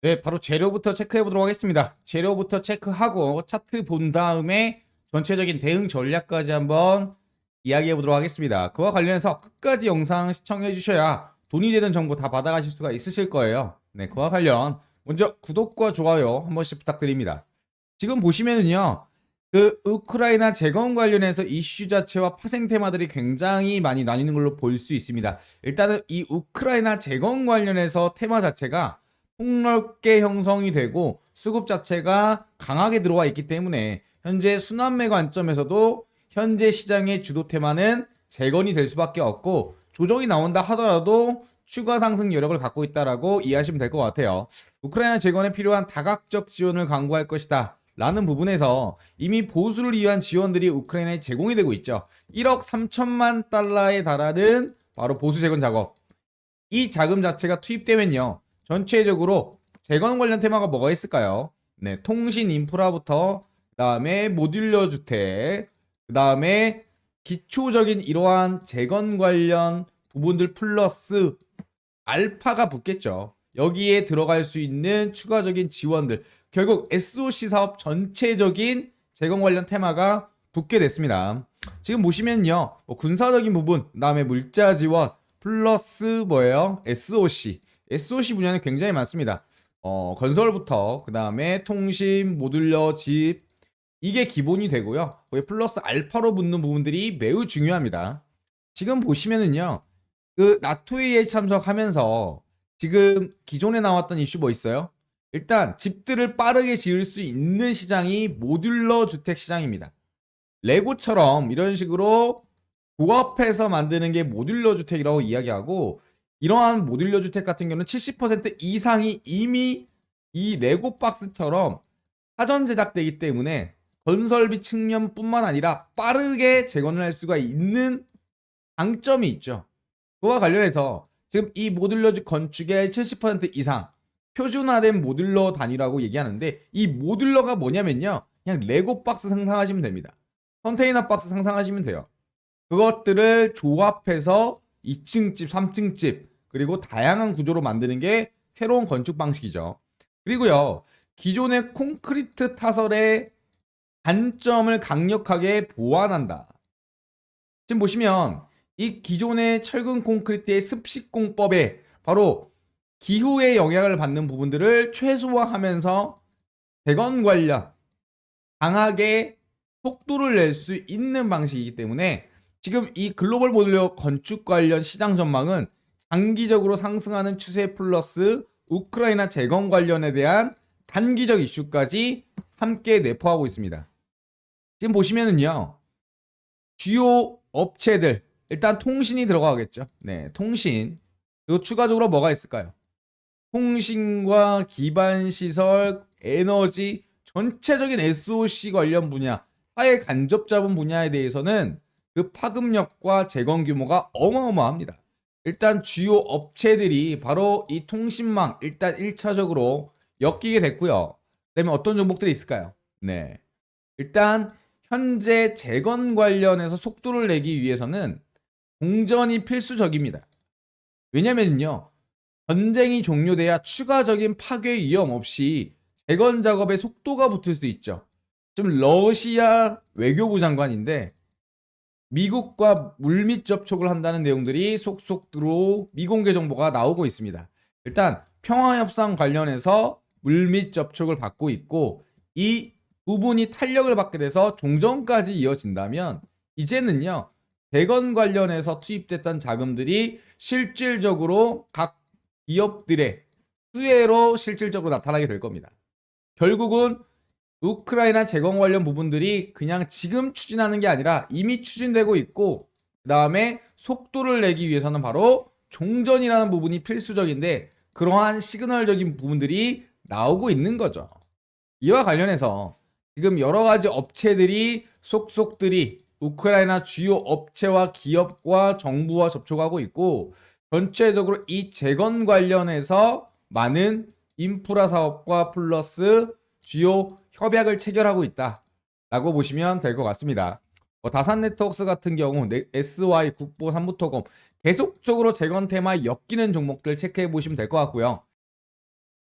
네, 바로 재료부터 체크해 보도록 하겠습니다. 재료부터 체크하고 차트 본 다음에 전체적인 대응 전략까지 한번 이야기해 보도록 하겠습니다. 그와 관련해서 끝까지 영상 시청해 주셔야 돈이 되는 정보 다 받아가실 수가 있으실 거예요. 네, 그와 관련 먼저 구독과 좋아요 한 번씩 부탁드립니다. 지금 보시면은요, 그 우크라이나 재건 관련해서 이슈 자체와 파생 테마들이 굉장히 많이 나뉘는 걸로 볼 수 있습니다. 일단은 이 우크라이나 재건 관련해서 테마 자체가 폭넓게 형성이 되고 수급 자체가 강하게 들어와 있기 때문에 현재 순환매 관점에서도 현재 시장의 주도 테마는 재건이 될 수밖에 없고 조정이 나온다 하더라도 추가 상승 여력을 갖고 있다라고 이해하시면 될 것 같아요. 우크라이나 재건에 필요한 다각적 지원을 강구할 것이다. 라는 부분에서 이미 보수를 위한 지원들이 우크라이나에 제공이 되고 있죠. 1억 3천만 달러에 달하는 바로 보수 재건 작업. 이 자금 자체가 투입되면요. 전체적으로 재건 관련 테마가 뭐가 있을까요? 네, 통신 인프라부터 그다음에 모듈러 주택, 그다음에 기초적인 이러한 재건 관련 부분들 플러스 알파가 붙겠죠. 여기에 들어갈 수 있는 추가적인 지원들. 결국 SOC 사업 전체적인 재건 관련 테마가 붙게 됐습니다. 지금 보시면요. 뭐 군사적인 부분, 그다음에 물자 지원 플러스 뭐예요? SOC. SOC 분야는 굉장히 많습니다. 어, 건설부터 그 다음에 통신, 모듈러, 집 이게 기본이 되고요. 거기 플러스 알파로 붙는 부분들이 매우 중요합니다. 지금 보시면은요. 그 나토에 참석하면서 지금 기존에 나왔던 이슈 뭐 있어요? 일단 집들을 빠르게 지을 수 있는 시장이 모듈러 주택 시장입니다. 레고처럼 이런 식으로 조합해서 만드는 게 모듈러 주택이라고 이야기하고 이러한 모듈러 주택 같은 경우는 70% 이상이 이미 이 레고 박스처럼 사전 제작되기 때문에 건설비 측면뿐만 아니라 빠르게 재건을 할 수가 있는 장점이 있죠. 그와 관련해서 지금 이 모듈러 건축의 70% 이상 표준화된 모듈러 단위라고 얘기하는데 이 모듈러가 뭐냐면요. 그냥 레고 박스 상상하시면 됩니다. 컨테이너 박스 상상하시면 돼요. 그것들을 조합해서 2층 집, 3층 집, 그리고 다양한 구조로 만드는 게 새로운 건축 방식이죠. 그리고요, 기존의 콘크리트 타설의 단점을 강력하게 보완한다. 지금 보시면 이 기존의 철근 콘크리트의 습식 공법에 바로 기후의 영향을 받는 부분들을 최소화하면서 재건 관련 강하게 속도를 낼 수 있는 방식이기 때문에 지금 이 글로벌 모듈러 건축 관련 시장 전망은 장기적으로 상승하는 추세 플러스 우크라이나 재건 관련에 대한 단기적 이슈까지 함께 내포하고 있습니다. 지금 보시면은요. 주요 업체들 일단 통신이 들어가겠죠. 네, 통신. 그리고 추가적으로 뭐가 있을까요? 통신과 기반 시설, 에너지, 전체적인 SOC 관련 분야, 사회 간접 자본 분야에 대해서는 그 파급력과 재건 규모가 어마어마합니다. 일단 주요 업체들이 바로 이 통신망 일단 1차적으로 엮이게 됐고요. 그다음에 어떤 종목들이 있을까요? 네. 일단 현재 재건 관련해서 속도를 내기 위해서는 공전이 필수적입니다. 왜냐면요. 전쟁이 종료돼야 추가적인 파괴 위험 없이 재건 작업에 속도가 붙을 수 있죠. 지금 러시아 외교부 장관인데 미국과 물밑 접촉을 한다는 내용들이 속속 들어 미공개 정보가 나오고 있습니다. 일단 평화협상 관련해서 물밑 접촉을 받고 있고 이 부분이 탄력을 받게 돼서 종전까지 이어진다면 이제는요 대건 관련해서 투입됐던 자금들이 실질적으로 각 기업들의 수혜로 실질적으로 나타나게 될 겁니다. 결국은 우크라이나 재건 관련 부분들이 그냥 지금 추진하는 게 아니라 이미 추진되고 있고 그 다음에 속도를 내기 위해서는 바로 종전이라는 부분이 필수적인데 그러한 시그널적인 부분들이 나오고 있는 거죠. 이와 관련해서 지금 여러 가지 업체들이 속속들이 우크라이나 주요 업체와 기업과 정부와 접촉하고 있고 전체적으로 이 재건 관련해서 많은 인프라 사업과 플러스 주요 협약을 체결하고 있다라고 보시면 될 것 같습니다. 뭐 다산 네트워크스 같은 경우 네- SY 국보 삼부토검 계속적으로 재건 테마에 엮이는 종목들 체크해 보시면 될 것 같고요.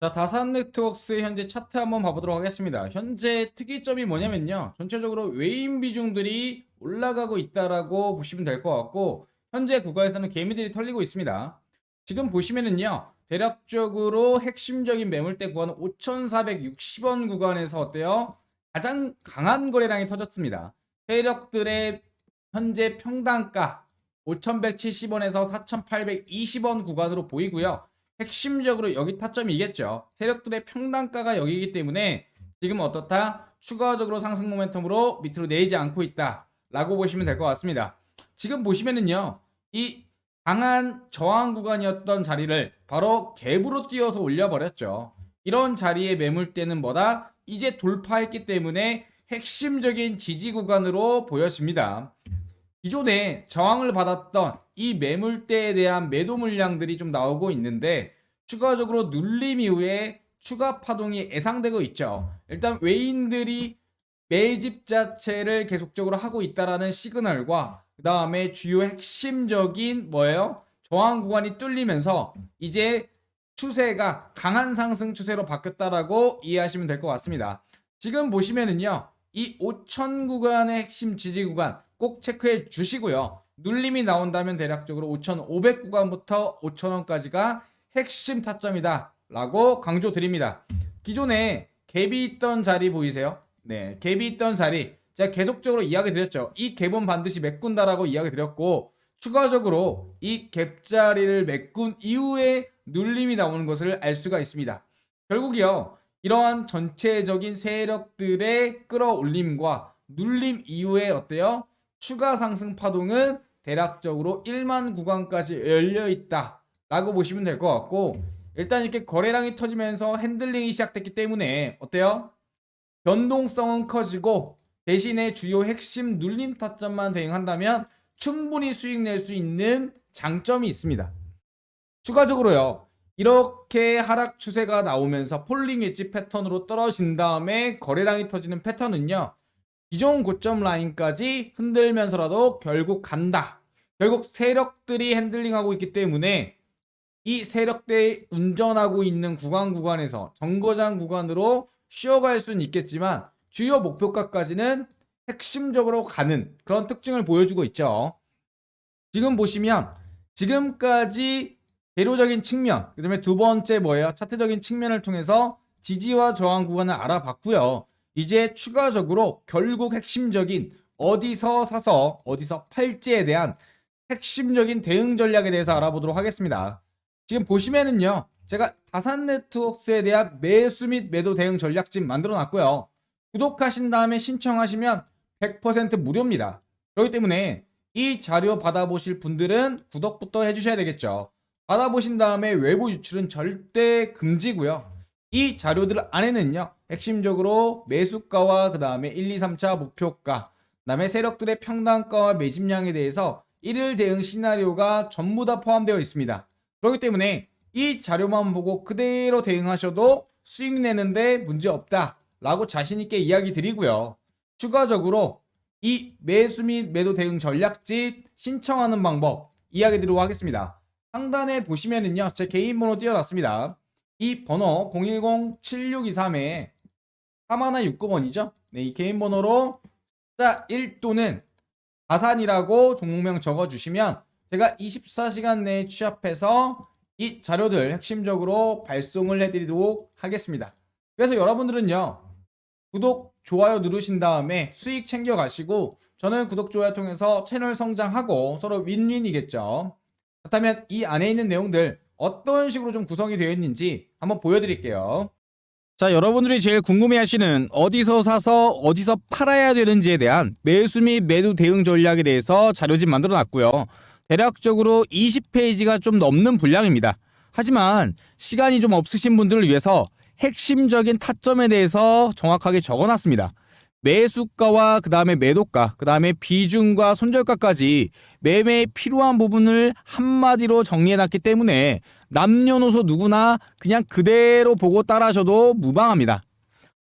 자, 다산 네트워크스의 현재 차트 한번 봐보도록 하겠습니다. 현재 특이점이 뭐냐면요. 전체적으로 외인 비중들이 올라가고 있다라고 보시면 될 것 같고, 현재 구간에서는 개미들이 털리고 있습니다. 지금 보시면은요. 대략적으로 핵심적인 매물대 구간은 5,460원 구간에서 어때요? 가장 강한 거래량이 터졌습니다. 세력들의 현재 평단가 5,170원에서 4,820원 구간으로 보이고요. 핵심적으로 여기 타점이겠죠. 세력들의 평단가가 여기이기 때문에 지금 어떻다? 추가적으로 상승 모멘텀으로 밑으로 내리지 않고 있다. 라고 보시면 될 것 같습니다. 지금 보시면은요. 이 강한 저항 구간이었던 자리를 바로 갭으로 뛰어서 올려버렸죠. 이런 자리의 매물대는 뭐다? 이제 돌파했기 때문에 핵심적인 지지 구간으로 보여집니다. 기존에 저항을 받았던 이 매물대에 대한 매도 물량들이 좀 나오고 있는데 추가적으로 눌림 이후에 추가 파동이 예상되고 있죠. 일단 외인들이 매집 자체를 계속적으로 하고 있다라는 시그널과 그 다음에 주요 핵심적인 뭐예요? 저항 구간이 뚫리면서 이제 추세가 강한 상승 추세로 바뀌었다라고 이해하시면 될 것 같습니다. 지금 보시면은요, 이 5천 구간의 핵심 지지 구간 꼭 체크해 주시고요. 눌림이 나온다면 대략적으로 5,500 구간부터 5,000원까지가 핵심 타점이다. 라고 강조 드립니다. 기존에 갭이 있던 자리 보이세요? 네, 갭이 있던 자리. 제가 계속적으로 이야기 드렸죠. 이 갭은 반드시 메꾼다라고 이야기 드렸고, 추가적으로 이 갭 자리를 메꾼 이후에 눌림이 나오는 것을 알 수가 있습니다. 결국이요, 이러한 전체적인 세력들의 끌어올림과 눌림 이후에 어때요? 추가 상승 파동은 대략적으로 1만 구간까지 열려 있다. 라고 보시면 될 것 같고, 일단 이렇게 거래량이 터지면서 핸들링이 시작됐기 때문에 어때요? 변동성은 커지고 대신에 주요 핵심 눌림 타점만 대응한다면 충분히 수익 낼 수 있는 장점이 있습니다. 추가적으로요. 이렇게 하락 추세가 나오면서 폴링 웨지 패턴으로 떨어진 다음에 거래량이 터지는 패턴은요. 기존 고점 라인까지 흔들면서라도 결국 간다. 결국 세력들이 핸들링하고 있기 때문에 이 세력대 운전하고 있는 구간 구간에서 정거장 구간으로 쉬어갈 수는 있겠지만 주요 목표가까지는 핵심적으로 가는 그런 특징을 보여주고 있죠. 지금 보시면 지금까지 재료적인 측면, 그 다음에 두 번째 뭐예요? 차트적인 측면을 통해서 지지와 저항 구간을 알아봤고요. 이제 추가적으로 결국 핵심적인 어디서 사서 어디서 팔지에 대한 핵심적인 대응 전략에 대해서 알아보도록 하겠습니다. 지금 보시면은요. 제가 다산 네트워크스에 대한 매수 및 매도 대응 전략집 만들어 놨고요. 구독하신 다음에 신청하시면 100% 무료입니다. 그렇기 때문에 이 자료 받아보실 분들은 구독부터 해주셔야 되겠죠. 받아보신 다음에 외부 유출은 절대 금지고요. 이 자료들 안에는요. 핵심적으로 매수가와 그 다음에 1, 2, 3차 목표가 그 다음에 세력들의 평단가와 매집량에 대해서 1일 대응 시나리오가 전부 다 포함되어 있습니다. 그렇기 때문에 이 자료만 보고 그대로 대응하셔도 수익 내는데 문제 없다 라고 자신있게 이야기 드리고요. 추가적으로 이 매수 및 매도 대응 전략집 신청하는 방법 이야기 드리도록 하겠습니다. 상단에 보시면은요, 제 개인 번호 띄워놨습니다. 이 번호 010-7623에 3169번이죠. 네, 이 개인 번호로 숫자 1 또는 가산이라고 종목명 적어주시면 제가 24시간 내에 취합해서 이 자료들 핵심적으로 발송을 해드리도록 하겠습니다. 그래서 여러분들은요, 구독, 좋아요 누르신 다음에 수익 챙겨가시고 저는 구독, 좋아요 통해서 채널 성장하고 서로 윈윈이겠죠. 그렇다면 이 안에 있는 내용들 어떤 식으로 좀 구성이 되어 있는지 한번 보여드릴게요. 자, 여러분들이 제일 궁금해 하시는 어디서 사서 어디서 팔아야 되는지에 대한 매수 및 매도 대응 전략에 대해서 자료집 만들어 놨고요. 대략적으로 20페이지가 좀 넘는 분량입니다. 하지만 시간이 좀 없으신 분들을 위해서 핵심적인 타점에 대해서 정확하게 적어 놨습니다. 매수가와 그 다음에 매도가, 그 다음에 비중과 손절가까지 매매에 필요한 부분을 한마디로 정리해놨기 때문에 남녀노소 누구나 그냥 그대로 보고 따라하셔도 무방합니다.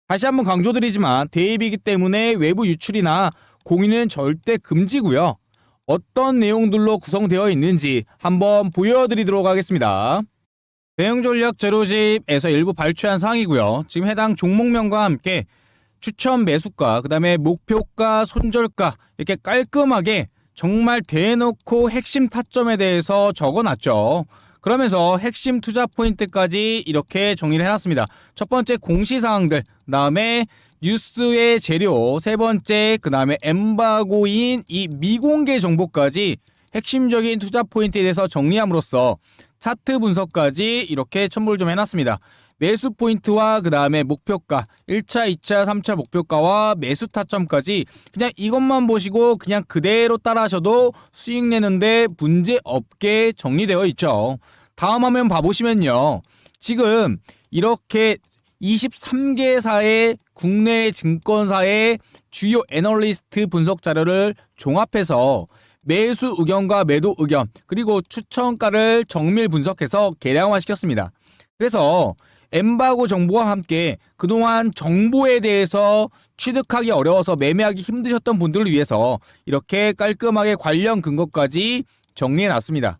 다시 한번 강조드리지만 대입이기 때문에 외부 유출이나 공인은 절대 금지고요. 어떤 내용들로 구성되어 있는지 한번 보여드리도록 하겠습니다. 대응 전략 제로집에서 일부 발췌한 사항이고요. 지금 해당 종목명과 함께 추천 매수가, 그 다음에 목표가, 손절가 이렇게 깔끔하게 정말 대놓고 핵심 타점에 대해서 적어놨죠. 그러면서 핵심 투자 포인트까지 이렇게 정리를 해놨습니다. 첫 번째 공시사항들, 그 다음에 뉴스의 재료, 세 번째 그 다음에 엠바고인 이 미공개 정보까지 핵심적인 투자 포인트에 대해서 정리함으로써 차트 분석까지 이렇게 첨부를 좀 해놨습니다. 매수 포인트와 그 다음에 목표가, 1차, 2차, 3차 목표가와 매수 타점까지 그냥 이것만 보시고 그냥 그대로 따라하셔도 수익 내는데 문제 없게 정리되어 있죠. 다음 화면 봐보시면요. 지금 이렇게 23개 사의 국내 증권사의 주요 애널리스트 분석 자료를 종합해서 매수 의견과 매도 의견 그리고 추천가를 정밀 분석해서 계량화 시켰습니다. 그래서 엠바고 정보와 함께 그동안 정보에 대해서 취득하기 어려워서 매매하기 힘드셨던 분들을 위해서 이렇게 깔끔하게 관련 근거까지 정리해 놨습니다.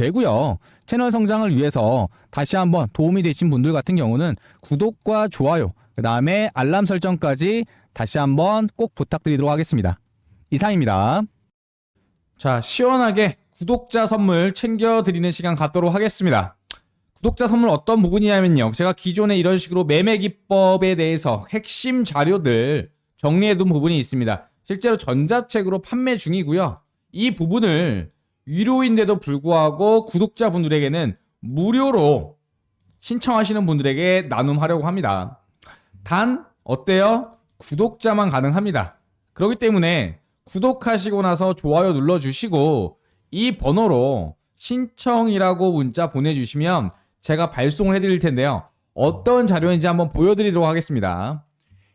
되고요. 채널 성장을 위해서 다시 한번 도움이 되신 분들 같은 경우는 구독과 좋아요, 그 다음에 알람 설정까지 다시 한번 꼭 부탁드리도록 하겠습니다. 이상입니다. 자, 시원하게 구독자 선물 챙겨드리는 시간 갖도록 하겠습니다. 구독자 선물 어떤 부분이냐면요. 제가 기존에 이런 식으로 매매 기법에 대해서 핵심 자료들 정리해둔 부분이 있습니다. 실제로 전자책으로 판매 중이고요. 이 부분을 유료인데도 불구하고 구독자분들에게는 무료로 신청하시는 분들에게 나눔하려고 합니다. 단 어때요? 구독자만 가능합니다. 그렇기 때문에 구독하시고 나서 좋아요 눌러주시고 이 번호로 신청이라고 문자 보내주시면 제가 발송을 해드릴 텐데요. 어떤 자료인지 한번 보여드리도록 하겠습니다.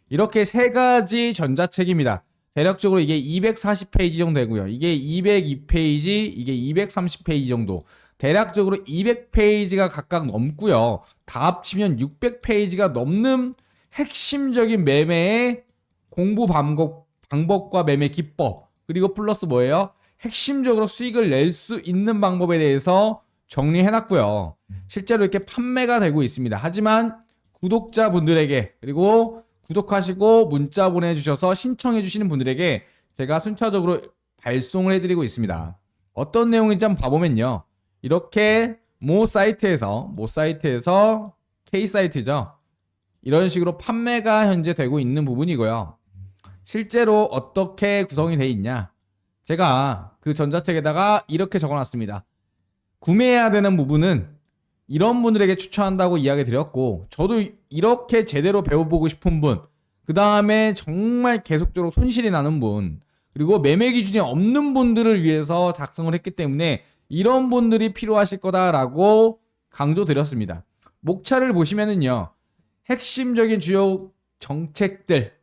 이렇게 세 가지 전자책입니다. 대략적으로 이게 240페이지 정도 되고요. 이게 202페이지, 이게 230페이지 정도. 대략적으로 200페이지가 각각 넘고요. 다 합치면 600페이지가 넘는 핵심적인 매매의 공부 방법, 방법과 매매 기법, 그리고 플러스 뭐예요? 핵심적으로 수익을 낼 수 있는 방법에 대해서 정리해놨고요. 실제로 이렇게 판매가 되고 있습니다. 하지만 구독자분들에게 그리고 구독하시고 문자 보내주셔서 신청해주시는 분들에게 제가 순차적으로 발송을 해드리고 있습니다. 어떤 내용인지 한번 봐보면요. 이렇게 모 사이트에서 모 사이트에서 K 사이트죠. 이런 식으로 판매가 현재 되고 있는 부분이고요. 실제로 어떻게 구성이 돼 있냐? 제가 그 전자책에다가 이렇게 적어 놨습니다. 구매해야 되는 부분은 이런 분들에게 추천한다고 이야기 드렸고 저도 이렇게 제대로 배워보고 싶은 분, 그 다음에 정말 계속적으로 손실이 나는 분, 그리고 매매 기준이 없는 분들을 위해서 작성을 했기 때문에 이런 분들이 필요하실 거다라고 강조드렸습니다. 목차를 보시면은요, 핵심적인 주요 정책들,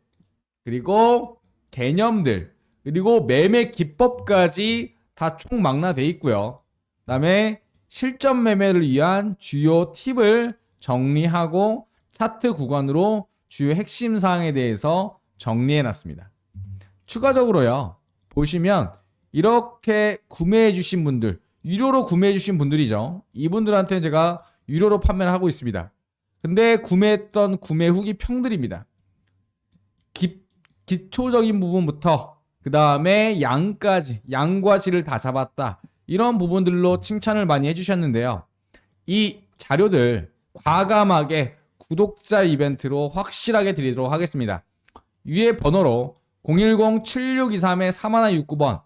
그리고 개념들, 그리고 매매 기법까지 다 총망라돼 있고요. 그 다음에 실전 매매를 위한 주요 팁을 정리하고 차트 구간으로 주요 핵심 사항에 대해서 정리해 놨습니다. 추가적으로요. 보시면 이렇게 구매해 주신 분들, 유료로 구매해 주신 분들이죠. 이분들한테 제가 유료로 판매를 하고 있습니다. 근데 구매했던 구매 후기 평들입니다. 기, 기초적인 부분부터 그 다음에 양까지 양과 질을 다 잡았다 이런 부분들로 칭찬을 많이 해주셨는데요. 이 자료들 과감하게 구독자 이벤트로 확실하게 드리도록 하겠습니다. 위에 번호로 010-7623-4169번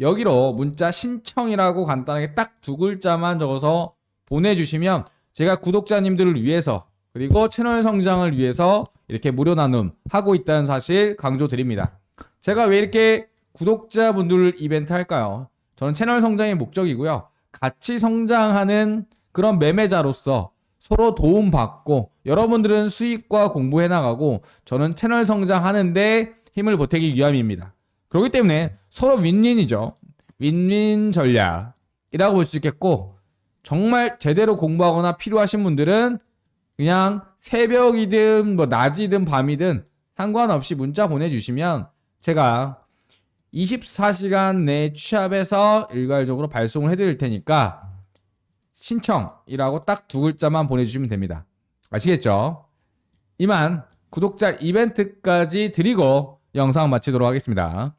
여기로 문자 신청이라고 간단하게 딱 두 글자만 적어서 보내주시면 제가 구독자님들을 위해서 그리고 채널 성장을 위해서 이렇게 무료 나눔 하고 있다는 사실 강조드립니다. 제가 왜 이렇게 구독자분들 이벤트 할까요? 저는 채널 성장의 목적이고요. 같이 성장하는 그런 매매자로서 서로 도움받고 여러분들은 수익과 공부해 나가고 저는 채널 성장하는데 힘을 보태기 위함입니다. 그렇기 때문에 서로 윈윈이죠. 윈윈 전략이라고 볼 수 있겠고 정말 제대로 공부하거나 필요하신 분들은 그냥 새벽이든 뭐 낮이든 밤이든 상관없이 문자 보내주시면 제가 24시간 내 취합해서 일괄적으로 발송을 해드릴 테니까 신청이라고 딱 두 글자만 보내주시면 됩니다. 아시겠죠? 이만 구독자 이벤트까지 드리고 영상 마치도록 하겠습니다.